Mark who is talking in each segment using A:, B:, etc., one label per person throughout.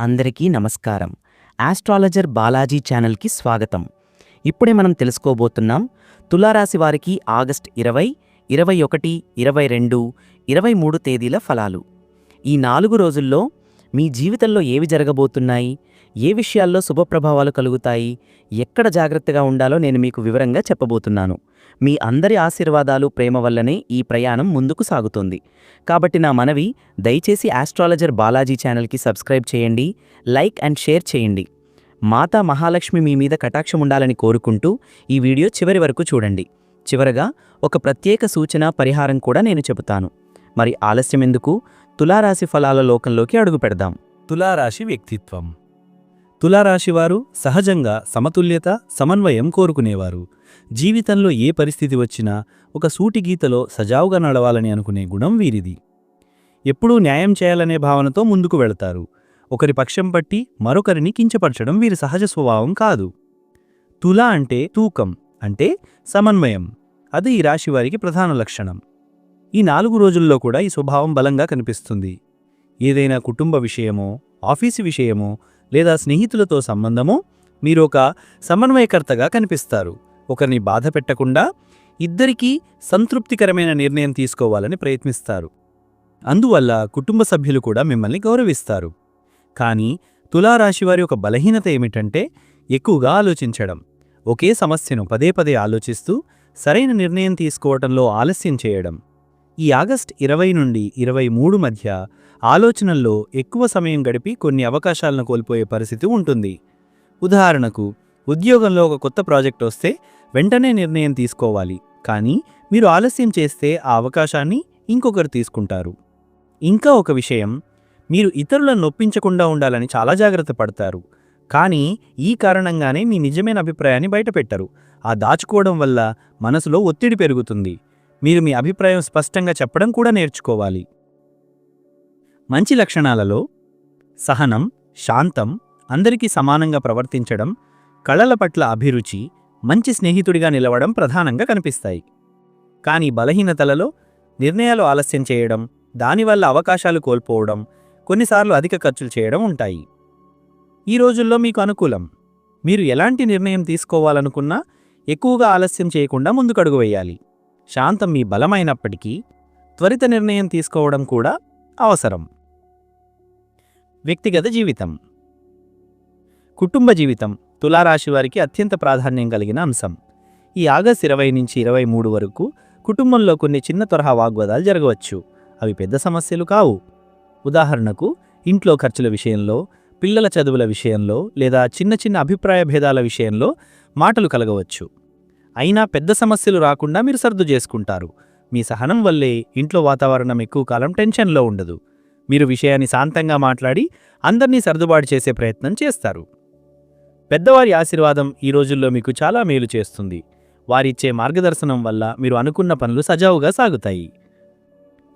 A: అందరికీ నమస్కారం. ఆస్ట్రాలజర్ బాలాజీ ఛానల్కి స్వాగతం. ఇప్పుడే మనం తెలుసుకోబోతున్నాం తులారాశి వారికి ఆగస్ట్ ఇరవై ఇరవై ఒకటి ఇరవై రెండు ఇరవై మూడు తేదీల ఫలాలు. ఈ నాలుగు రోజుల్లో మీ జీవితంలో ఏవి జరగబోతున్నాయి? ఏ విషయాల్లో శుభప్రభావాలు కలుగుతాయి ఎక్కడ జాగ్రత్తగా ఉండాలో నేను మీకు వివరంగా చెప్పబోతున్నాను. మీ అందరి ఆశీర్వాదాలు ప్రేమ వల్లనే ఈ ప్రయాణం ముందుకు సాగుతోంది. కాబట్టి నా మనవి దయచేసి ఆస్ట్రాలజర్ బాలాజీ ఛానల్కి సబ్స్క్రైబ్ చేయండి లైక్ అండ్ షేర్ చేయండి. మాతా మహాలక్ష్మి మీ మీద కటాక్షం ఉండాలని కోరుకుంటూ ఈ వీడియో చివరి వరకు చూడండి. చివరగా ఒక ప్రత్యేక సూచన పరిహారం కూడా నేను చెబుతాను. మరి ఆలస్యం ఎందుకు తులారాశి ఫలాల లోకంలోకి అడుగు పెడదాం.
B: తులారాశి వ్యక్తిత్వం. తులారాశివారు సహజంగా సమతుల్యత సమన్వయం కోరుకునేవారు. జీవితంలో ఏ పరిస్థితి వచ్చినా ఒక సూటి గీతలో సజావుగా నడవాలని అనుకునే గుణం వీరిది. ఎప్పుడూ న్యాయం చేయాలనే భావనతో ముందుకు వెళతారు. ఒకరి పక్షం పట్టి మరొకరిని కించపరచడం వీరి సహజ స్వభావం కాదు. తుల అంటే తూకం అంటే సమన్వయం. అది ఈ రాశివారికి ప్రధాన లక్షణం. ఈ నాలుగు రోజుల్లో కూడా ఈ స్వభావం బలంగా కనిపిస్తుంది. ఏదైనా కుటుంబ విషయమో ఆఫీసు విషయమో లేదా స్నేహితులతో సంబంధమో మీరొక సమన్వయకర్తగా కనిపిస్తారు. ఒకరిని బాధ పెట్టకుండా ఇద్దరికీ సంతృప్తికరమైన నిర్ణయం తీసుకోవాలని ప్రయత్నిస్తారు. అందువల్ల కుటుంబ సభ్యులు కూడా మిమ్మల్ని గౌరవిస్తారు. కానీ తులారాశివారి ఒక బలహీనత ఏమిటంటే ఎక్కువగా ఆలోచించడం. ఒకే సమస్యను పదే పదే ఆలోచిస్తూ సరైన నిర్ణయం తీసుకోవటంలో ఆలస్యం చేయడం. ఈ ఆగస్ట్ ఇరవై నుండి ఇరవై మూడు మధ్య ఆలోచనల్లో ఎక్కువ సమయం గడిపి కొన్ని అవకాశాలను కోల్పోయే పరిస్థితి ఉంటుంది. ఉదాహరణకు ఉద్యోగంలో ఒక కొత్త ప్రాజెక్ట్ వస్తే వెంటనే నిర్ణయం తీసుకోవాలి కానీ మీరు ఆలస్యం చేస్తే ఆ అవకాశాన్ని ఇంకొకరు తీసుకుంటారు. ఇంకా ఒక విషయం మీరు ఇతరులను నొప్పించకుండా ఉండాలని చాలా జాగ్రత్త పడతారు కానీ ఈ కారణంగానే మీ నిజమైన అభిప్రాయాన్ని బయటపెట్టరు. ఆ దాచుకోవడం వల్ల మనసులో ఒత్తిడి పెరుగుతుంది. మీరు మీ అభిప్రాయం స్పష్టంగా చెప్పడం కూడా నేర్చుకోవాలి. మంచి లక్షణాలలో సహనం శాంతం అందరికీ సమానంగా ప్రవర్తించడం కళల పట్ల అభిరుచి మంచి స్నేహితుడిగా నిలవడం ప్రధానంగా కనిపిస్తాయి. కానీ బలహీనతలలో నిర్ణయాలు ఆలస్యం చేయడం దానివల్ల అవకాశాలు కోల్పోవడం కొన్నిసార్లు అధిక ఖర్చులు చేయడం ఉంటాయి. ఈ రోజుల్లో మీకు అనుకూలం. మీరు ఎలాంటి నిర్ణయం తీసుకోవాలనుకున్నా ఎక్కువగా ఆలస్యం చేయకుండా ముందుకడుగు వేయాలి. శాంతం మీ బలమైనప్పటికీ త్వరిత నిర్ణయం తీసుకోవడం కూడా అవసరం. వ్యక్తిగత జీవితం. కుటుంబ జీవితం తులారాశి వారికి అత్యంత ప్రాధాన్యం కలిగిన అంశం. ఈ ఆగస్ట్ ఇరవై నుంచి ఇరవై మూడు వరకు కుటుంబంలో కొన్ని చిన్న తరహా వాగ్వాదాలు జరగవచ్చు. అవి పెద్ద సమస్యలు కావు. ఉదాహరణకు ఇంట్లో ఖర్చుల విషయంలో పిల్లల చదువుల విషయంలో లేదా చిన్న చిన్న అభిప్రాయ భేదాల విషయంలో మాటలు కలగవచ్చు. అయినా పెద్ద సమస్యలు రాకుండా మీరు సర్దు చేసుకుంటారు. మీ సహనం వల్లే ఇంట్లో వాతావరణం ఎక్కువ కాలం టెన్షన్లో ఉండదు. మీరు విషయాన్ని శాంతంగా మాట్లాడి అందరినీ సర్దుబాటు చేసే ప్రయత్నం చేస్తారు. పెద్దవారి ఆశీర్వాదం ఈ రోజుల్లో మీకు చాలా మేలు చేస్తుంది. వారిచ్చే మార్గదర్శనం వల్ల మీరు అనుకున్న పనులు సజావుగా సాగుతాయి.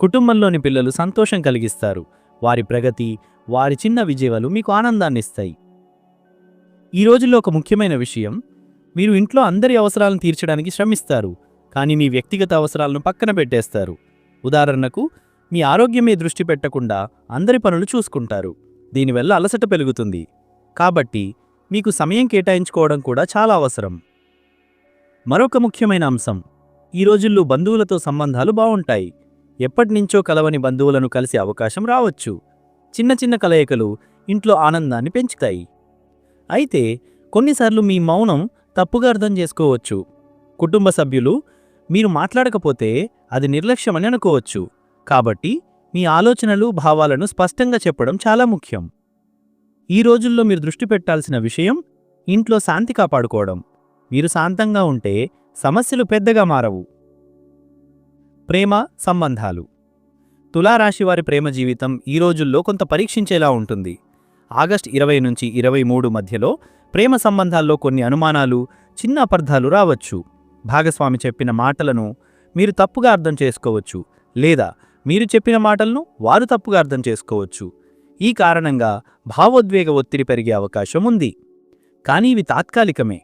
B: కుటుంబంలోని పిల్లలు సంతోషం కలిగిస్తారు. వారి ప్రగతి వారి చిన్న విజయాలు మీకు ఆనందాన్నిస్తాయి ఈ రోజుల్లో ఒక ముఖ్యమైన విషయం మీరు ఇంట్లో అందరి అవసరాలను తీర్చడానికి శ్రమిస్తారు కానీ మీ వ్యక్తిగత అవసరాలను పక్కన పెట్టేస్తారు. ఉదాహరణకు మీ ఆరోగ్యమే దృష్టి పెట్టకుండా అందరి పనులు చూసుకుంటారు. దీనివల్ల అలసట పెరుగుతుంది. కాబట్టి మీకు సమయం కేటాయించుకోవడం కూడా చాలా అవసరం. మరొక ముఖ్యమైన అంశం. ఈ రోజుల్లో బంధువులతో సంబంధాలు బావుంటాయి ఎప్పటినుంచో కలవని బంధువులను కలిసే అవకాశం రావచ్చు. చిన్న చిన్న కలయికలు ఇంట్లో ఆనందాన్ని పెంచుతాయి. అయితే కొన్నిసార్లు మీ మౌనం తప్పుగా అర్థం చేసుకోవచ్చు. కుటుంబ సభ్యులు మీరు మాట్లాడకపోతే అది నిర్లక్ష్యమని అనుకోవచ్చు. కాబట్టి మీ ఆలోచనలు భావాలను స్పష్టంగా చెప్పడం చాలా ముఖ్యం. ఈ రోజుల్లో మీరు దృష్టి పెట్టాల్సిన విషయం ఇంట్లో శాంతి కాపాడుకోవడం. మీరు శాంతంగా ఉంటే సమస్యలు పెద్దగా మారవు. ప్రేమ సంబంధాలు. తులారాశివారి ప్రేమ జీవితం ఈ రోజుల్లో కొంత పరీక్షించేలా ఉంటుంది. ఆగస్ట్ ఇరవై నుంచి ఇరవై మూడు మధ్యలో ప్రేమ సంబంధాల్లో కొన్ని అనుమానాలు చిన్న అపర్ధాలు రావచ్చు. భాగస్వామి చెప్పిన మాటలను మీరు తప్పుగా అర్థం చేసుకోవచ్చు. లేదా మీరు చెప్పిన మాటలను వారు తప్పుగా అర్థం చేసుకోవచ్చు. ఈ కారణంగా భావోద్వేగ ఒత్తిడి పెరిగే అవకాశం ఉంది. కానీ ఇవి తాత్కాలికమే.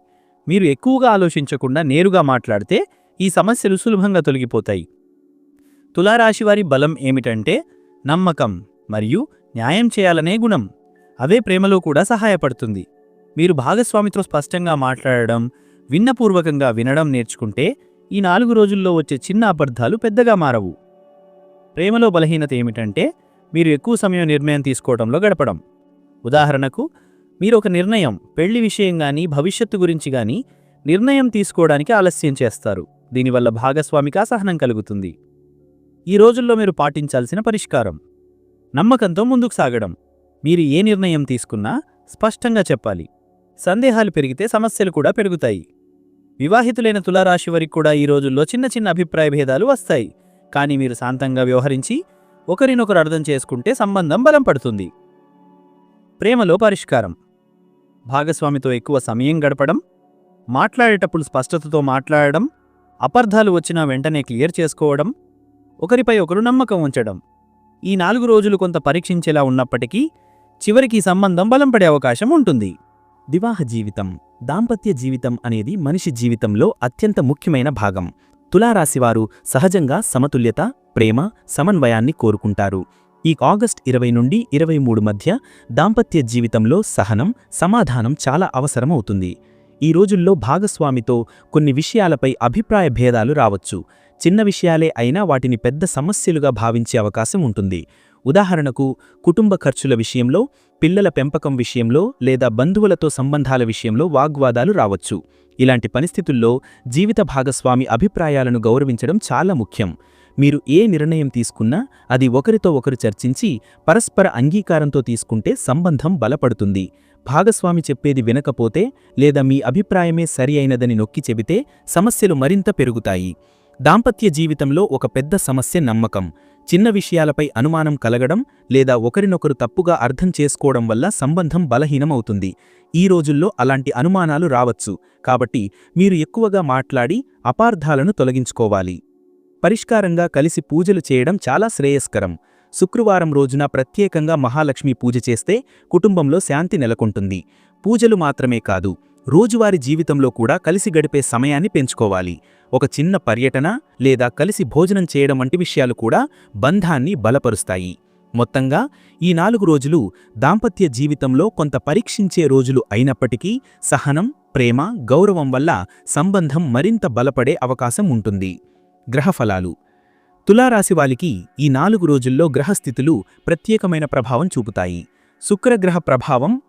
B: మీరు ఎక్కువగా ఆలోచించకుండా నేరుగా మాట్లాడితే ఈ సమస్యలు సులభంగా తొలగిపోతాయి. తులారాశివారి బలం ఏమిటంటే నమ్మకం మరియు న్యాయం చేయాలనే గుణం. అవే ప్రేమలో కూడా సహాయపడుతుంది. మీరు భాగస్వామితో స్పష్టంగా మాట్లాడడం విన్నపూర్వకంగా వినడం నేర్చుకుంటే ఈ నాలుగు రోజుల్లో వచ్చే చిన్న అబద్ధాలు పెద్దగా మారవు. ప్రేమలో బలహీనత ఏమిటంటే మీరు ఎక్కువ సమయం నిర్ణయం తీసుకోవడంలో గడపడం. ఉదాహరణకు మీరు ఒక నిర్ణయం పెళ్ళి విషయం గాని భవిష్యత్తు గురించి గాని నిర్ణయం తీసుకోవడానికి ఆలస్యం చేస్తారు. దీనివల్ల భాగస్వామికి అసహనం కలుగుతుంది. ఈ రోజుల్లో మీరు పాటించాల్సిన పరిష్కారం. నమ్మకంతో ముందుకు సాగడం. మీరు ఏ నిర్ణయం తీసుకున్నా స్పష్టంగా చెప్పాలి. సందేహాలు పెరిగితే సమస్యలు కూడా పెరుగుతాయి. వివాహితులైన తులారాశి వరకు కూడా ఈ రోజుల్లో చిన్న చిన్న అభిప్రాయ భేదాలు వస్తాయి. కానీ మీరు శాంతంగా వ్యవహరించి ఒకరినొకరు అర్థం చేసుకుంటే సంబంధం బలం పడుతుంది. ప్రేమలో పరిష్కారం. భాగస్వామితో ఎక్కువ సమయం గడపడం మాట్లాడేటప్పుడు స్పష్టతతో మాట్లాడడం అపార్థాలు వచ్చినా వెంటనే క్లియర్ చేసుకోవడం ఒకరిపై ఒకరు నమ్మకం ఉంచడం. ఈ నాలుగు రోజులు కొంత పరీక్షించేలా ఉన్నప్పటికీ చివరికి సంబంధం బలం పడే అవకాశం ఉంటుంది.
A: వివాహ జీవితం దాంపత్య జీవితం అనేది మనిషి జీవితంలో అత్యంత ముఖ్యమైన భాగం. తులారాశివారు సహజంగా సమతుల్యత ప్రేమ సమన్వయాన్ని కోరుకుంటారు. ఈ ఆగస్ట్ ఇరవై నుండి ఇరవై మూడు మధ్య దాంపత్య జీవితంలో సహనం సమాధానం చాలా అవసరమవుతుంది. ఈ రోజుల్లో భాగస్వామితో కొన్ని విషయాలపై అభిప్రాయ భేదాలు రావచ్చు. చిన్న విషయాలే అయినా వాటిని పెద్ద సమస్యలుగా భావించే అవకాశం ఉంటుంది. ఉదాహరణకు కుటుంబ ఖర్చుల విషయంలో పిల్లల పెంపకం విషయంలో లేదా బంధువులతో సంబంధాల విషయంలో వాగ్వాదాలు రావచ్చు. ఇలాంటి పరిస్థితుల్లో జీవిత భాగస్వామి అభిప్రాయాలను గౌరవించడం చాలా ముఖ్యం. మీరు ఏ నిర్ణయం తీసుకున్నా అది ఒకరితో ఒకరు చర్చించి పరస్పర అంగీకారంతో తీసుకుంటే సంబంధం బలపడుతుంది. భాగస్వామి చెప్పేది వినకపోతే లేదా మీ అభిప్రాయమే సరి అయినదని నొక్కి చెబితే సమస్యలు మరింత పెరుగుతాయి. దాంపత్య జీవితంలో ఒక పెద్ద సమస్య నమ్మకం. చిన్న విషయాలపై అనుమానం కలగడం లేదా ఒకరినొకరు తప్పుగా అర్థం చేసుకోవడం వల్ల సంబంధం బలహీనమవుతుంది. ఈ రోజుల్లో అలాంటి అనుమానాలు రావచ్చు. కాబట్టి మీరు ఎక్కువగా మాట్లాడి అపార్థాలను తొలగించుకోవాలి. పరిష్కారంగా కలిసి పూజలు చేయడం చాలా శ్రేయస్కరం. శుక్రవారం రోజున ప్రత్యేకంగా మహాలక్ష్మి పూజ చేస్తే కుటుంబంలో శాంతి నెలకొంటుంది. పూజలు మాత్రమే కాదు రోజువారీ జీవితంలో కూడా కలిసి గడిపే సమయాన్ని పెంచుకోవాలి. ఒక చిన్న పర్యటన లేదా కలిసి భోజనం చేయడం వంటి విషయాలు కూడా బంధాన్ని బలపరుస్తాయి. మొత్తంగా ఈ నాలుగు రోజులు దాంపత్య జీవితంలో కొంత పరీక్షించే రోజులు అయినప్పటికీ సహనం ప్రేమ గౌరవం వల్ల సంబంధం మరింత బలపడే అవకాశం ఉంటుంది. గ్రహఫలాలు. తులారాశి వాలికి ఈ నాలుగు రోజుల్లో గ్రహస్థితులు ప్రత్యేకమైన ప్రభావం చూపుతాయి. శుక్రగ్రహ ప్రభావం.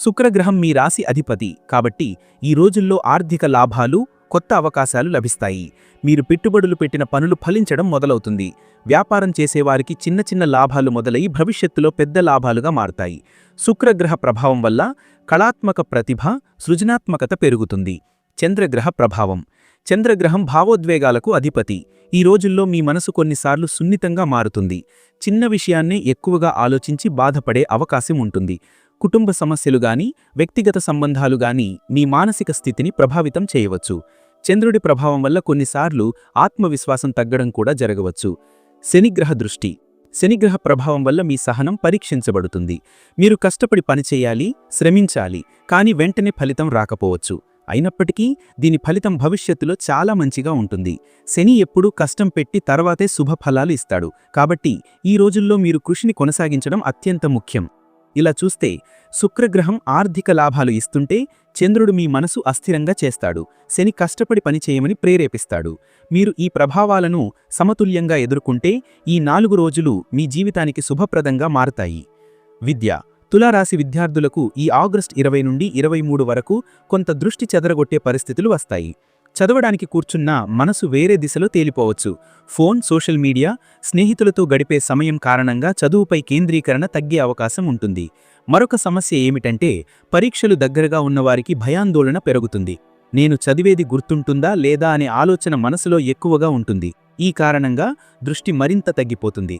A: శుక్రగ్రహం మీ రాశి అధిపతి కాబట్టి ఈ రోజుల్లో ఆర్థిక లాభాలు కొత్త అవకాశాలు లభిస్తాయి. మీరు పెట్టుబడులు పెట్టిన పనులు ఫలించడం మొదలవుతుంది. వ్యాపారం చేసేవారికి చిన్న చిన్న లాభాలు మొదలై భవిష్యత్తులో పెద్ద లాభాలుగా మారుతాయి. శుక్రగ్రహ ప్రభావం వల్ల కళాత్మక ప్రతిభ సృజనాత్మకత పెరుగుతుంది. చంద్రగ్రహ ప్రభావం. చంద్రగ్రహం భావోద్వేగాలకు అధిపతి. ఈ రోజుల్లో మీ మనసు కొన్నిసార్లు సున్నితంగా మారుతుంది. చిన్న విషయాన్నే ఎక్కువగా ఆలోచించి బాధపడే అవకాశం ఉంటుంది. కుటుంబ సమస్యలు గాని వ్యక్తిగత సంబంధాలు గాని మీ మానసిక స్థితిని ప్రభావితం చేయవచ్చు. చంద్రుడి ప్రభావం వల్ల కొన్నిసార్లు ఆత్మవిశ్వాసం తగ్గడం కూడా జరగవచ్చు. శనిగ్రహ దృష్టి. శనిగ్రహ ప్రభావం వల్ల మీ సహనం పరీక్షించబడుతుంది. మీరు కష్టపడి పనిచేయాలి శ్రమించాలి కానీ వెంటనే ఫలితం రాకపోవచ్చు. అయినప్పటికీ దీని ఫలితం భవిష్యత్తులో చాలా మంచిగా ఉంటుంది. శని ఎప్పుడూ కష్టం పెట్టి తర్వాతే శుభ ఫలాలు ఇస్తాడు. కాబట్టి ఈ రోజుల్లో మీరు కృషిని కొనసాగించడం అత్యంత ముఖ్యం. ఇలా చూస్తే శుక్రగ్రహం ఆర్థిక లాభాలు ఇస్తుంటే చంద్రుడు మీ మనసు అస్థిరంగా చేస్తాడు. శని కష్టపడి పనిచేయమని ప్రేరేపిస్తాడు. మీరు ఈ ప్రభావాలను సమతుల్యంగా ఎదుర్కొంటే ఈ నాలుగు రోజులు మీ జీవితానికి శుభప్రదంగా మారతాయి. విద్య. తులారాశి విద్యార్థులకు ఈ ఆగస్ట్ ఇరవై నుండి ఇరవై మూడు వరకు కొంత దృష్టి చెదరగొట్టే పరిస్థితులు వస్తాయి. చదవడానికి కూర్చున్న మనసు వేరే దిశలో తేలిపోవచ్చు. ఫోన్ సోషల్ మీడియా స్నేహితులతో గడిపే సమయం కారణంగా చదువుపై కేంద్రీకరణ తగ్గే అవకాశం ఉంటుంది. మరొక సమస్య ఏమిటంటే పరీక్షలు దగ్గరగా ఉన్నవారికి భయాందోళన పెరుగుతుంది. నేను చదివేది గుర్తుంటుందా లేదా అనే ఆలోచన మనసులో ఎక్కువగా ఉంటుంది. ఈ కారణంగా దృష్టి మరింత తగ్గిపోతుంది.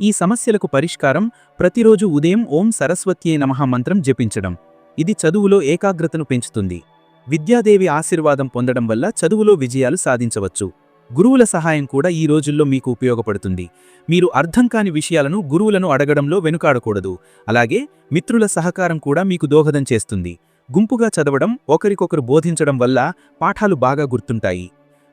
A: ఈ సమస్యలకు పరిష్కారం ప్రతిరోజు ఉదయం ఓం సరస్వత్యే నమః మంత్రం జపించడం. ఇది చదువులో ఏకాగ్రతను పెంచుతుంది. విద్యాదేవి ఆశీర్వాదం పొందడం వల్ల చదువులో విజయాలు సాధించవచ్చు. గురువుల సహాయం కూడా ఈ రోజుల్లో మీకు ఉపయోగపడుతుంది. మీరు అర్థం కాని విషయాలను గురువులను అడగడంలో వెనుకాడకూడదు. అలాగే మిత్రుల సహకారం కూడా మీకు దోహదం చేస్తుంది. గుంపుగా చదవడం ఒకరికొకరు బోధించడం వల్ల పాఠాలు బాగా గుర్తుంటాయి.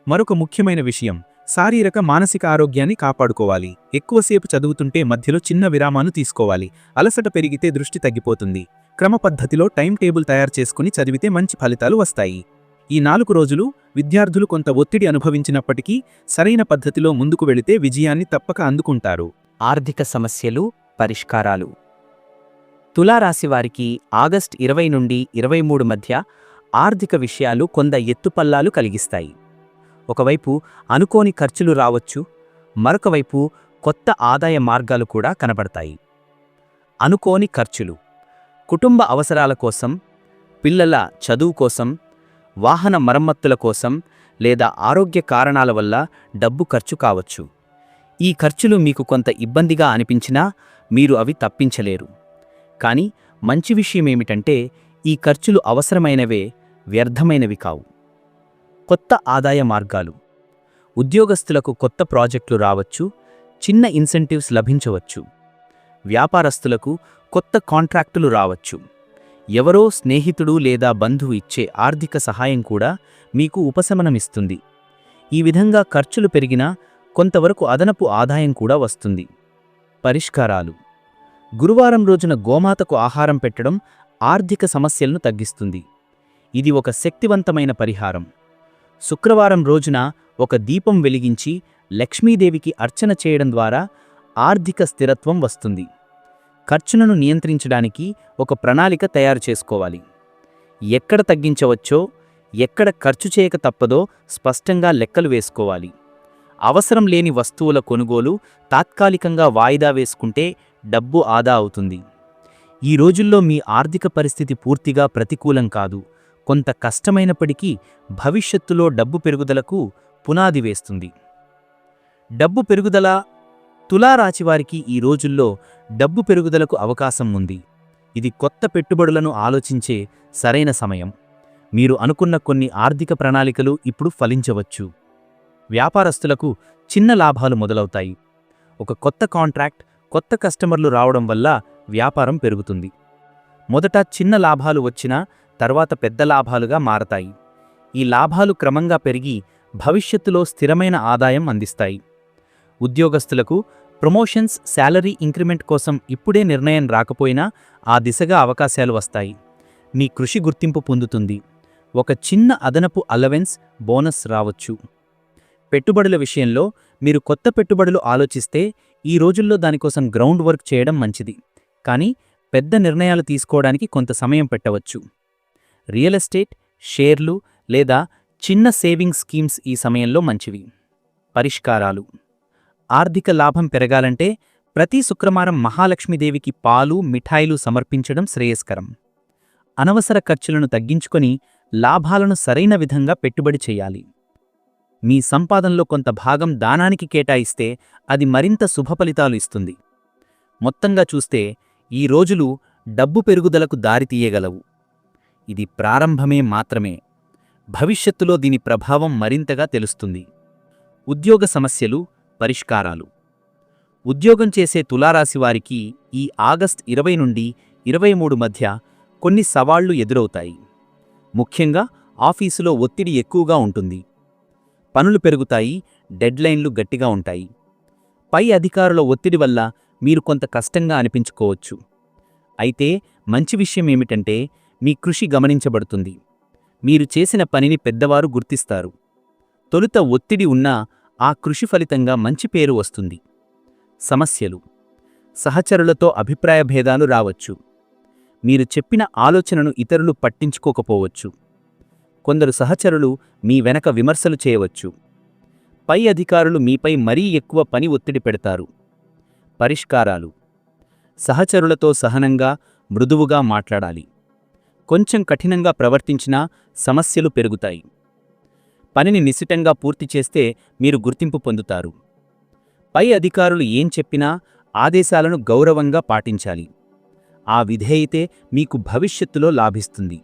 A: మరొక ముఖ్యమైన విషయం శారీరక మానసిక ఆరోగ్యాన్ని కాపాడుకోవాలి. ఎక్కువసేపు చదువుతుంటే మధ్యలో చిన్న విరామాను తీసుకోవాలి. అలసట పెరిగితే దృష్టి తగ్గిపోతుంది.
B: క్రమపద్ధతిలో టైం టేబుల్ తయారు చేసుకుని చదివితే మంచి ఫలితాలు వస్తాయి. ఈ నాలుగు రోజులు విద్యార్థులు కొంత ఒత్తిడి అనుభవించినప్పటికీ సరైన పద్ధతిలో ముందుకు వెళితే విజయాన్ని తప్పక అందుకుంటారు.
A: ఆర్థిక సమస్యలు పరిష్కారాలు. తులారాశి వారికి ఆగస్ట్ ఇరవై నుండి ఇరవై మూడు మధ్య ఆర్థిక విషయాలు కొంత ఎత్తుపల్లాలు కలిగిస్తాయి. ఒకవైపు అనుకోని ఖర్చులు రావచ్చు మరొకవైపు కొత్త ఆదాయ మార్గాలు కూడా కనబడతాయి. అనుకోని ఖర్చులు. కుటుంబ అవసరాల కోసం పిల్లల చదువు కోసం వాహన మరమ్మత్తుల కోసం లేదా ఆరోగ్య కారణాల వల్ల డబ్బు ఖర్చు కావచ్చు. ఈ ఖర్చులు మీకు కొంత ఇబ్బందిగా అనిపించినా మీరు అవి తప్పించలేరు. కానీ మంచి విషయం ఏమిటంటే ఈ ఖర్చులు అవసరమైనవే వ్యర్థమైనవి కావు. కొత్త ఆదాయ మార్గాలు. ఉద్యోగస్తులకు కొత్త ప్రాజెక్టులు రావచ్చు చిన్న ఇన్సెంటివ్స్ లభించవచ్చు. వ్యాపారస్తులకు కొత్త కాంట్రాక్టులు రావచ్చు. ఎవరో స్నేహితుడు లేదా బంధువు ఇచ్చే ఆర్థిక సహాయం కూడా మీకు ఉపశమనమిస్తుంది. ఈ విధంగా ఖర్చులు పెరిగినా కొంతవరకు అదనపు ఆదాయం కూడా వస్తుంది. పరిష్కారాలు. గురువారం రోజున గోమాతకు ఆహారం పెట్టడం ఆర్థిక సమస్యలను తగ్గిస్తుంది. ఇది ఒక శక్తివంతమైన పరిహారం. శుక్రవారం రోజున ఒక దీపం వెలిగించి లక్ష్మీదేవికి అర్చన చేయడం ద్వారా ఆర్థిక స్థిరత్వం వస్తుంది. ఖర్చులను నియంత్రించడానికి ఒక ప్రణాళిక తయారు చేసుకోవాలి. ఎక్కడ తగ్గించవచ్చో ఎక్కడ ఖర్చు చేయక తప్పదో స్పష్టంగా లెక్కలు వేసుకోవాలి. అవసరం లేని వస్తువుల కొనుగోలు తాత్కాలికంగా వాయిదా వేసుకుంటే డబ్బు ఆదా అవుతుంది. ఈ రోజుల్లో మీ ఆర్థిక పరిస్థితి పూర్తిగా ప్రతికూలం కాదు. కొంత కష్టమైనప్పటికీ భవిష్యత్తులో డబ్బు పెరుగుదలకు పునాది వేస్తుంది. డబ్బు పెరుగుదల తులారాశివారికి ఈ రోజుల్లో డబ్బు పెరుగుదలకు అవకాశం ఉంది. ఇది కొత్త పెట్టుబడులను ఆలోచించే సరైన సమయం. మీరు అనుకున్న కొన్ని ఆర్థిక ప్రణాళికలు ఇప్పుడు ఫలించవచ్చు. వ్యాపారస్తులకు చిన్న లాభాలు మొదలవుతాయి. ఒక కొత్త కాంట్రాక్ట్ కొత్త కస్టమర్లు రావడం వల్ల వ్యాపారం పెరుగుతుంది. మొదట చిన్న లాభాలు వచ్చినా తర్వాత పెద్ద లాభాలుగా మారతాయి. ఈ లాభాలు క్రమంగా పెరిగి భవిష్యత్తులో స్థిరమైన ఆదాయం అందిస్తాయి. ఉద్యోగస్తులకు ప్రమోషన్స్ శాలరీ ఇంక్రిమెంట్ కోసం ఇప్పుడే నిర్ణయం రాకపోయినా ఆ దిశగా అవకాశాలు వస్తాయి. మీ కృషి గుర్తింపు పొందుతుంది. ఒక చిన్న అదనపు అలవెన్స్ బోనస్ రావచ్చు. పెట్టుబడుల విషయంలో మీరు కొత్త పెట్టుబడులు ఆలోచిస్తే ఈ రోజుల్లో దానికోసం గ్రౌండ్ వర్క్ చేయడం మంచిది. కానీ పెద్ద నిర్ణయాలు తీసుకోవడానికి కొంత సమయం పెట్టవచ్చు. రియల్ ఎస్టేట్ షేర్లు లేదా చిన్న సేవింగ్ స్కీమ్స్ ఈ సమయంలో మంచివి. పరిష్కారాలు ఆర్థిక లాభం పెరగాలంటే ప్రతి శుక్రవారం మహాలక్ష్మీదేవికి పాలు మిఠాయిలు సమర్పించడం శ్రేయస్కరం. అనవసర ఖర్చులను తగ్గించుకొని లాభాలను సరైన విధంగా పెట్టుబడి చేయాలి. మీ సంపాదనలో కొంత భాగం దానానికి కేటాయిస్తే అది మరింత శుభఫలితాలు ఇస్తుంది. మొత్తంగా చూస్తే ఈ రోజులు డబ్బు పెరుగుదలకు దారితీయగలవు ఇది ప్రారంభమే మాత్రమే. భవిష్యత్తులో దీని ప్రభావం మరింతగా తెలుస్తుంది. ఉద్యోగ సమస్యలు పరిష్కారాలు. ఉద్యోగం చేసే తులారాశి వారికి ఈ ఆగస్ట్ ఇరవై నుండి ఇరవై మూడు మధ్య కొన్ని సవాళ్ళు ఎదురవుతాయి. ముఖ్యంగా ఆఫీసులో ఒత్తిడి ఎక్కువగా ఉంటుంది. పనులు పెరుగుతాయి డెడ్లైన్లు గట్టిగా ఉంటాయి. పై అధికారుల ఒత్తిడి వల్ల మీరు కొంత కష్టంగా అనిపించుకోవచ్చు. అయితే మంచి విషయం ఏమిటంటే మీ కృషి గమనించబడుతుంది. మీరు చేసిన పనిని పెద్దవారు గుర్తిస్తారు. తొలుత ఒత్తిడి ఉన్నా ఆ కృషి ఫలితంగా మంచి పేరు వస్తుంది. సమస్యలు. సహచరులతో అభిప్రాయ భేదాలు రావచ్చు. మీరు చెప్పిన ఆలోచనను ఇతరులు పట్టించుకోకపోవచ్చు. కొందరు సహచరులు మీ వెనక విమర్శలు చేయవచ్చు. పై అధికారులు మీపై మరీ ఎక్కువ పని ఒత్తిడి పెడతారు. పరిష్కారాలు. సహచరులతో సహనంగా మృదువుగా మాట్లాడాలి. కొంచెం కఠినంగా ప్రవర్తించినా సమస్యలు పెరుగుతాయి. పనిని నిశితంగా పూర్తి చేస్తే మీరు గుర్తింపు పొందుతారు. పై అధికారులు ఏం చెప్పినా ఆదేశాలను గౌరవంగా పాటించాలి. ఆ విధేయతే మీకు భవిష్యత్తులో లాభిస్తుంది.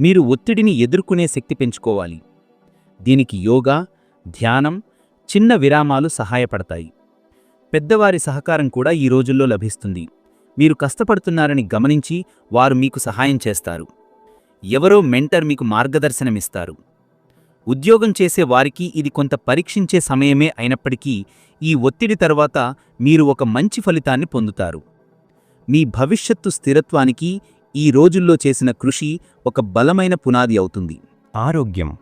A: మీరు ఒత్తిడిని ఎదుర్కొనే శక్తి పెంచుకోవాలి. దీనికి యోగా ధ్యానం చిన్న విరామాలు సహాయపడతాయి. పెద్దవారి సహకారం కూడా ఈ రోజుల్లో లభిస్తుంది. మీరు కష్టపడుతున్నారని గమనించి వారు మీకు సహాయం చేస్తారు. ఎవరో మెంటర్ మీకు మార్గదర్శనమిస్తారు. ఉద్యోగం చేసే వారికి ఇది కొంత పరీక్షించే సమయమే అయినప్పటికీ ఈ ఒత్తిడి తర్వాత మీరు ఒక మంచి ఫలితాన్ని పొందుతారు. మీ భవిష్యత్తు స్థిరత్వానికి
C: ఈ రోజుల్లో చేసిన కృషి ఒక బలమైన పునాది అవుతుంది.
B: ఆరోగ్యం.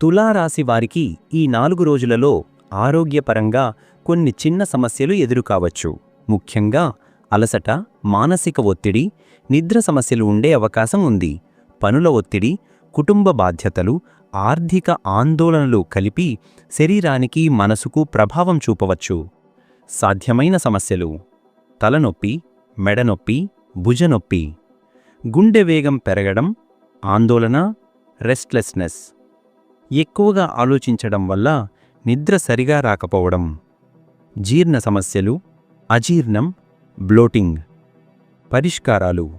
B: తులారాశి వారికి ఈ నాలుగు రోజులలో ఆరోగ్యపరంగా కొన్ని చిన్న సమస్యలు ఎదురుకావచ్చు. ముఖ్యంగా అలసట మానసిక ఒత్తిడి నిద్ర సమస్యలు ఉండే అవకాశం ఉంది. పనుల ఒత్తిడి కుటుంబ బాధ్యతలు ఆర్థిక ఆందోళనలు కలిపి శరీరానికి మనసుకు ప్రభావం చూపవచ్చు. సాధ్యమైన సమస్యలు. తలనొప్పి మెడనొప్పి భుజనొప్పి. గుండె వేగం పెరగడం ఆందోళన రెస్ట్లెస్నెస్. ఎక్కువగా ఆలోచించడం వల్ల నిద్ర సరిగా రాకపోవడం. జీర్ణ సమస్యలు అజీర్ణం బ్లోటింగ్. పరిష్కారాలు.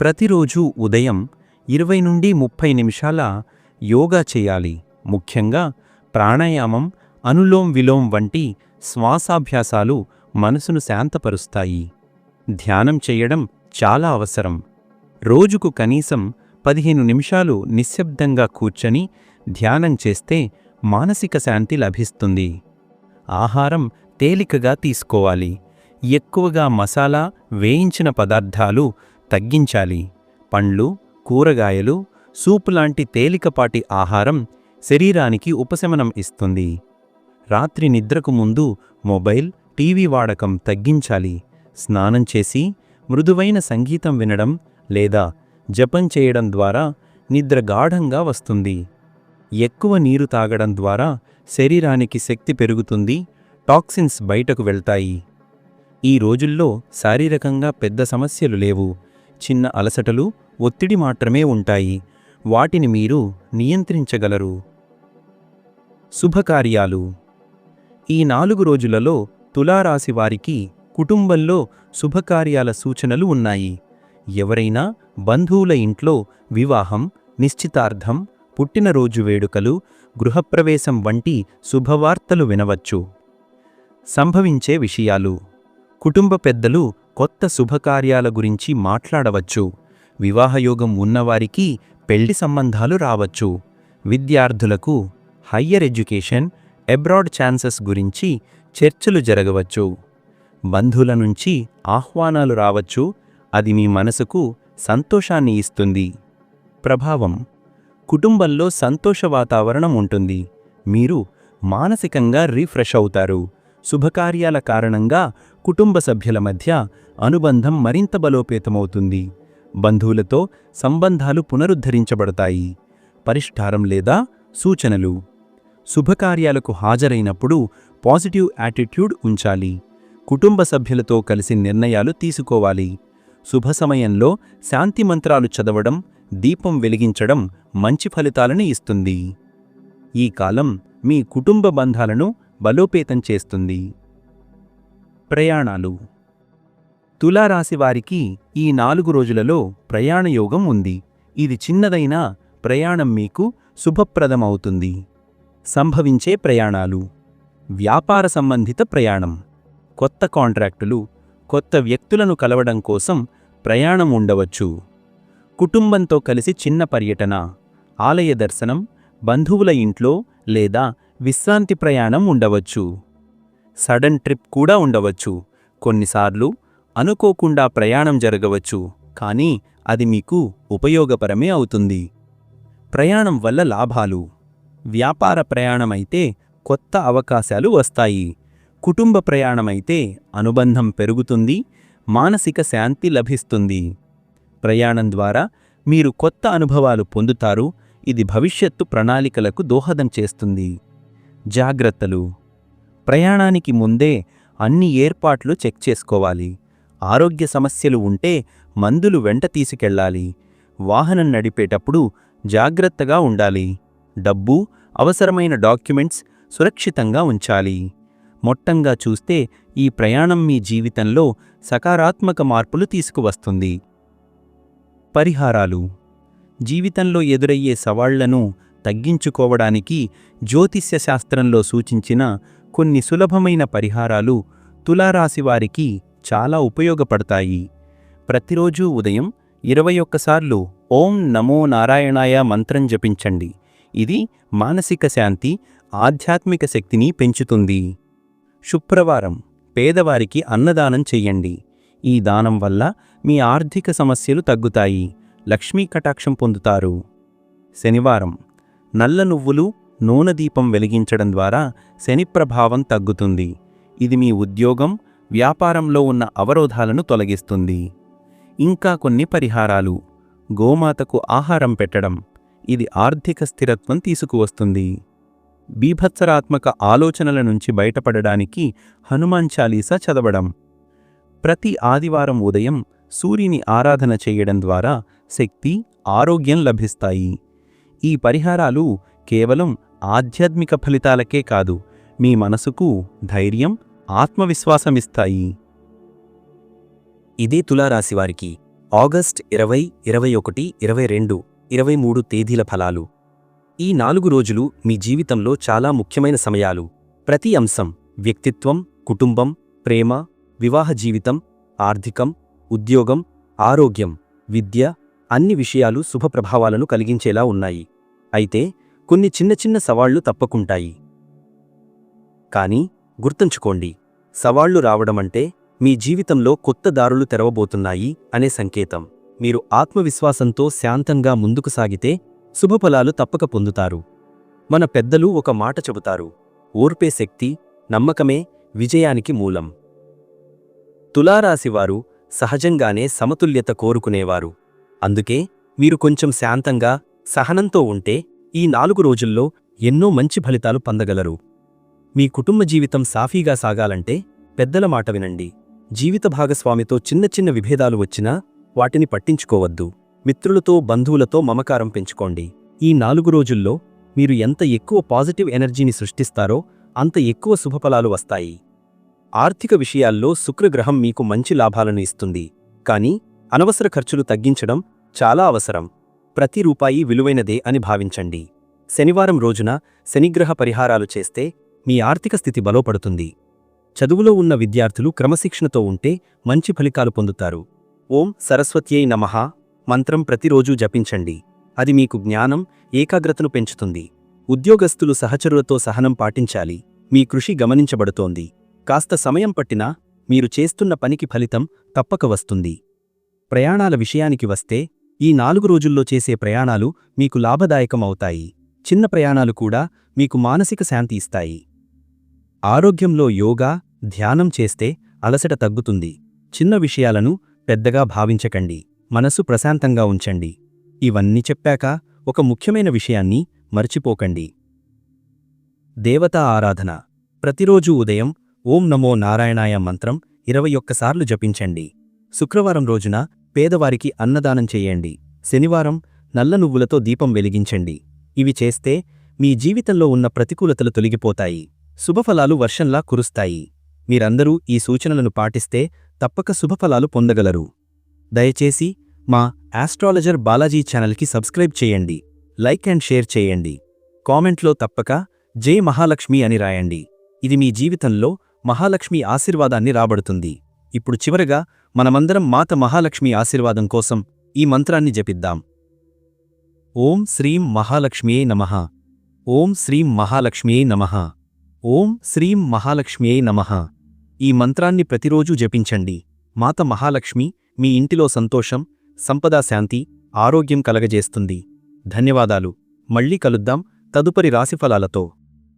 B: ప్రతిరోజు ఉదయం ఇరవై నుండి ముప్పై నిమిషాల యోగా చేయాలి. ముఖ్యంగా ప్రాణాయామం అనులోం విలోం వంటి శ్వాసాభ్యాసాలు మనసును శాంతపరుస్తాయి. ధ్యానం చేయడం చాలా అవసరం. రోజుకు కనీసం పదిహేను నిమిషాలు నిశ్శబ్దంగా కూర్చొని ధ్యానం చేస్తే మానసిక శాంతి లభిస్తుంది. ఆహారం తేలికగా తీసుకోవాలి. ఎక్కువగా మసాలా వేయించిన పదార్థాలు తగ్గించాలి. పండ్లు కూరగాయలు సూప్ లాంటి తేలికపాటి ఆహారం శరీరానికి ఉపశమనం ఇస్తుంది. రాత్రి నిద్రకు ముందు మొబైల్ టీవీ వాడకం తగ్గించాలి. స్నానం చేసి మృదువైన సంగీతం వినడం లేదా జపం చేయడం ద్వారా నిద్ర గాఢంగా వస్తుంది. ఎక్కువ నీరు తాగడం ద్వారా శరీరానికి శక్తి పెరుగుతుంది టాక్సిన్స్ బయటకు వెళ్తాయి. ఈ రోజుల్లో శారీరకంగా పెద్ద సమస్యలు లేవు. చిన్న అలసటలు ఒత్తిడి మాత్రమే ఉంటాయి. వాటిని మీరు నియంత్రించగలరు. శుభకార్యాలు. ఈ నాలుగు రోజులలో తులారాశి వారికి కుటుంబంలో శుభకార్యాల సూచనలు ఉన్నాయి. ఎవరైనా బంధువుల ఇంట్లో వివాహం నిశ్చితార్థం పుట్టినరోజు వేడుకలు గృహప్రవేశం వంటి శుభవార్తలు వినవచ్చు. సంభవించే విషయాలు. కుటుంబ పెద్దలు కొత్త శుభకార్యాల గురించి మాట్లాడవచ్చు. వివాహయోగం ఉన్నవారికి పెళ్ళి సంబంధాలు రావచ్చు. విద్యార్థులకు హయ్యర్ ఎడ్యుకేషన్ అబ్రాడ్ ఛాన్సెస్ గురించి చర్చలు జరగవచ్చు. బంధువుల నుంచి ఆహ్వానాలు రావచ్చు. అది మీ మనసుకు సంతోషాన్ని ఇస్తుంది. ప్రభావం. కుటుంబంలో సంతోష వాతావరణం ఉంటుంది. మీరు మానసికంగా రీఫ్రెష్ అవుతారు. శుభకార్యాల కారణంగా కుటుంబ సభ్యుల మధ్య అనుబంధం మరింత బలోపేతమవుతుంది. బంధువులతో సంబంధాలు పునరుద్ధరించబడతాయి. పరిష్కారం లేదా సూచనలు. శుభకార్యాలకు హాజరైనప్పుడు పాజిటివ్ యాటిట్యూడ్ ఉంచాలి. కుటుంబ సభ్యులతో కలిసి నిర్ణయాలు తీసుకోవాలి. శుభ సమయంలో శాంతి మంత్రాలు చదవడం దీపం వెలిగించడం మంచి ఫలితాలను ఇస్తుంది. ఈ కాలం మీ కుటుంబ బంధాలను బలోపేతం చేస్తుంది. ప్రయాణాలు తులారాశి వారికి ఈ నాలుగు రోజులలో ప్రయాణయోగం ఉంది. ఇది చిన్నదైనా ప్రయాణం మీకు శుభప్రదమవుతుంది. సంభవించే ప్రయాణాలు. వ్యాపార సంబంధిత ప్రయాణం. కొత్త కాంట్రాక్టులు కొత్త వ్యక్తులను కలవడం కోసం ప్రయాణం ఉండవచ్చు. కుటుంబంతో కలిసి చిన్న పర్యటన ఆలయ దర్శనం బంధువుల ఇంట్లో లేదా విశ్రాంతి ప్రయాణం ఉండవచ్చు. సడన్ ట్రిప్ కూడా ఉండవచ్చు. కొన్నిసార్లు అనుకోకుండా ప్రయాణం జరగవచ్చు కానీ అది మీకు ఉపయోగపరమే అవుతుంది. ప్రయాణం వల్ల లాభాలు. వ్యాపార ప్రయాణమైతే కొత్త అవకాశాలు వస్తాయి. కుటుంబ ప్రయాణమైతే అనుబంధం పెరుగుతుంది మానసిక శాంతి లభిస్తుంది. ప్రయాణం ద్వారా మీరు కొత్త అనుభవాలు పొందుతారు ఇది భవిష్యత్తు ప్రణాళికలకు దోహదం చేస్తుంది. జాగ్రత్తలు. ప్రయాణానికి ముందే అన్ని ఏర్పాట్లు చెక్ చేసుకోవాలి. ఆరోగ్య సమస్యలు ఉంటే మందులు వెంట తీసుకెళ్ళాలి. వాహనం నడిపేటప్పుడు జాగ్రత్తగా ఉండాలి. డబ్బు అవసరమైన డాక్యుమెంట్స్ సురక్షితంగా ఉంచాలి. మొట్టంగా చూస్తే ఈ ప్రయాణం మీ జీవితంలో సకారాత్మక మార్పులు తీసుకువస్తుంది. పరిహారాలు. జీవితంలో ఎదురయ్యే సవాళ్ళను తగ్గించుకోవడానికి జ్యోతిష్య శాస్త్రంలో సూచించిన కొన్ని సులభమైన పరిహారాలు తులారాశివారికి చాలా ఉపయోగపడతాయి. ప్రతిరోజూ ఉదయం ఇరవై ఒక్కసార్లు ఓం నమో నారాయణాయ మంత్రం జపించండి. ఇది మానసిక శాంతి ఆధ్యాత్మిక శక్తిని పెంచుతుంది. శుక్రవారం పేదవారికి అన్నదానం చెయ్యండి ఈ దానం వల్ల మీ ఆర్థిక సమస్యలు తగ్గుతాయి. లక్ష్మీ కటాక్షం పొందుతారు. శనివారం నల్ల నువ్వులు నూనె దీపం వెలిగించడం ద్వారా శని ప్రభావం తగ్గుతుంది. ఇది మీ ఉద్యోగం వ్యాపారంలో ఉన్న అవరోధాలను తొలగిస్తుంది. ఇంకా కొన్ని పరిహారాలు. గోమాతకు ఆహారం పెట్టడం. ఇది ఆర్థిక స్థిరత్వం తీసుకువస్తుంది. బీభత్సరాత్మక ఆలోచనల నుంచి బయటపడడానికి హనుమాన్ చాలీసా చదవడం. ప్రతి ఆదివారం ఉదయం సూర్యుని ఆరాధన చేయడం ద్వారా శక్తి ఆరోగ్యం లభిస్తాయి. ఈ పరిహారాలు కేవలం ఆధ్యాత్మిక ఫలితాలకే కాదు మీ మనసుకు ధైర్యం ఆత్మవిశ్వాసమిస్తాయి.
C: ఇదే తులారాశివారికి ఆగస్ట్ ఇరవై ఇరవై ఒకటి ఇరవై రెండు ఇరవై మూడు తేదీల ఫలాలు. ఈ నాలుగు రోజులు మీ జీవితంలో చాలా ముఖ్యమైన సమయాలు. ప్రతి అంశం వ్యక్తిత్వం కుటుంబం ప్రేమ వివాహ జీవితం ఆర్థికం ఉద్యోగం ఆరోగ్యం విద్య అన్ని విషయాలు శుభప్రభావాలను కలిగించేలా ఉన్నాయి. అయితే కొన్ని చిన్న చిన్న సవాళ్ళు తప్పకుంటాయి. కానీ గుర్తుంచుకోండి సవాళ్ళు రావడమంటే మీ జీవితంలో కొత్త దారులు తెరవబోతున్నాయి అనే సంకేతం. మీరు ఆత్మవిశ్వాసంతో శాంతంగా ముందుకు సాగితే శుభఫలాలు తప్పక పొందుతారు. మన పెద్దలు ఒక మాట చెబుతారు. ఓర్పే శక్తి నమ్మకమే విజయానికి మూలం. తులారాశివారు సహజంగానే సమతుల్యత కోరుకునేవారు. అందుకే మీరు కొంచెం శాంతంగా సహనంతో ఉంటే ఈ నాలుగు రోజుల్లో ఎన్నో మంచి ఫలితాలు పొందగలరు. మీ కుటుంబ జీవితం సాఫీగా సాగాలంటే పెద్దల మాట వినండి. జీవిత భాగస్వామితో చిన్న చిన్న విభేదాలు వచ్చినా వాటిని పట్టించుకోవద్దు. మిత్రులతో బంధువులతో మమకారం పెంచుకోండి. ఈ నాలుగు రోజుల్లో మీరు ఎంత ఎక్కువ పాజిటివ్ ఎనర్జీని సృష్టిస్తారో అంత ఎక్కువ శుభఫలాలు వస్తాయి. ఆర్థిక విషయాల్లో శుక్రగ్రహం మీకు మంచి లాభాలను ఇస్తుంది. కానీ అనవసర ఖర్చులు తగ్గించడం చాలా అవసరం. ప్రతి రూపాయి విలువైనదే అని భావించండి. శనివారం రోజున శనిగ్రహ పరిహారాలు చేస్తే మీ ఆర్థిక స్థితి బలోపడుతుంది. చదువులో ఉన్న విద్యార్థులు క్రమశిక్షణతో ఉంటే మంచి ఫలితాలు పొందుతారు. ఓం సరస్వత్యై నమః. మంత్రం ప్రతిరోజూ జపించండి. అది మీకు జ్ఞానం ఏకాగ్రతను పెంచుతుంది. ఉద్యోగస్తులు సహచరులతో సహనం పాటించాలి. మీ కృషి గమనించబడుతోంది. కాస్త సమయం పట్టినా మీరు చేస్తున్న పనికి ఫలితం తప్పక వస్తుంది. ప్రయాణాల విషయానికి వస్తే ఈ నాలుగు రోజుల్లో చేసే ప్రయాణాలు మీకు లాభదాయకం అవుతాయి చిన్న ప్రయాణాలు కూడా మీకు మానసిక శాంతి ఇస్తాయి. ఆరోగ్యంలో యోగా ధ్యానం చేస్తే అలసట తగ్గుతుంది. చిన్న విషయాలను పెద్దగా భావించకండి. మనసు ప్రశాంతంగా ఉంచండి. ఇవన్నీ చెప్పాక ఒక ముఖ్యమైన విషయాన్ని మర్చిపోకండి. దేవతా ఆరాధన. ప్రతిరోజు ఉదయం ఓం నమో నారాయణాయ మంత్రం ఇరవై ఒక్కసార్లు జపించండి. శుక్రవారం రోజున పేదవారికి అన్నదానం చేయండి. శనివారం నల్ల నువ్వులతో దీపం వెలిగించండి. ఇవి చేస్తే మీ జీవితంలో ఉన్న ప్రతికూలతలు తొలగిపోతాయి. శుభఫలాలు వర్షంలా కురుస్తాయి. మీరందరూ ఈ సూచనలను పాటిస్తే తప్పక శుభఫలాలు పొందగలరు. దయచేసి మా ఆస్ట్రాలజర్ బాలాజీ ఛానల్కి సబ్స్క్రైబ్ చేయండి. లైక్ అండ్ షేర్ చేయండి. కామెంట్లో తప్పక జై మహాలక్ష్మి అని రాయండి. ఇది మీ జీవితంలో మహాలక్ష్మి ఆశీర్వాదాన్ని రాబడుతుంది. ఇప్పుడు చివరగా మనమందరం మాత మహాలక్ష్మి ఆశీర్వాదం కోసం ఈ మంత్రాన్ని జపిద్దాం. ఓం శ్రీం మహాలక్ష్మియే నమః. ఓం శ్రీం మహాలక్ష్మియే నమః. ఓం శ్రీం మహాలక్ష్మియే నమ. ఈ మంత్రాన్ని ప్రతిరోజూ జపించండి. మాత మహాలక్ష్మి మీ ఇంటిలో సంతోషం సంపదా శాంతి ఆరోగ్యం కలగజేస్తుంది. ధన్యవాదాలు. మళ్ళీ కలుద్దాం తదుపరి రాశిఫలాలతో.